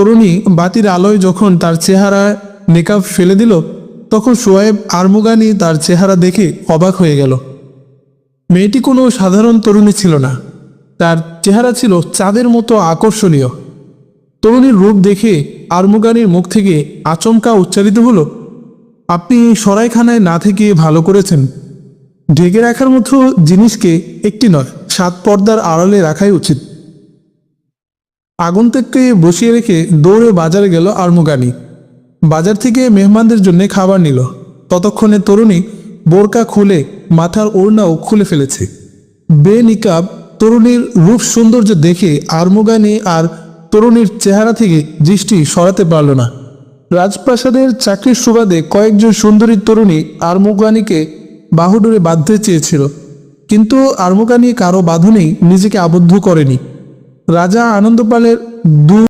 তরুণী বাতির আলোয় যখন তার চেহারা নেকাব ফেলে দিল, তখন সোয়েব আরমুগানি তার চেহারা দেখে অবাক হয়ে গেল। মেয়েটি কোনো সাধারণ তরুণী ছিল না। তার চেহারা ছিল চাঁদের মতো আকর্ষণীয়। তরুণীর রূপ দেখে আরমুগানির মুখ থেকে আচমকা উচ্চারিত হলো, আপনি সরাইখানায় না থেকে ভালো করেছেন। ঢেকে রাখার মতো জিনিসকে একটি নয়, সাত পর্দার আড়ালে রাখাই উচিত। আগন্তুককে বসিয়ে রেখে দৌড়ে বাজারে গেল আরমুগানি। বাজার থেকে মেহমানদের জন্য খাবার নিল। ততক্ষণে তরুণী বোরকা খুলে মাথার ওড়নাও খুলে ফেলেছে। বে নিকাব তরুণীর রূপ সৌন্দর্য দেখে আরমুগানি আর তরুণীর চেহারা থেকে দৃষ্টি সরাতে পারল না। রাজপ্রাসাদের চাকরির সুবাদে কয়েকজন সুন্দরী তরুণী আরমুগানিকে বাহুডোরে বাঁধতে চেয়েছিল। কিন্তু আরমুগানি কারও বাঁধনেই নিজেকে আবদ্ধ করেনি। রাজা আনন্দপালের দু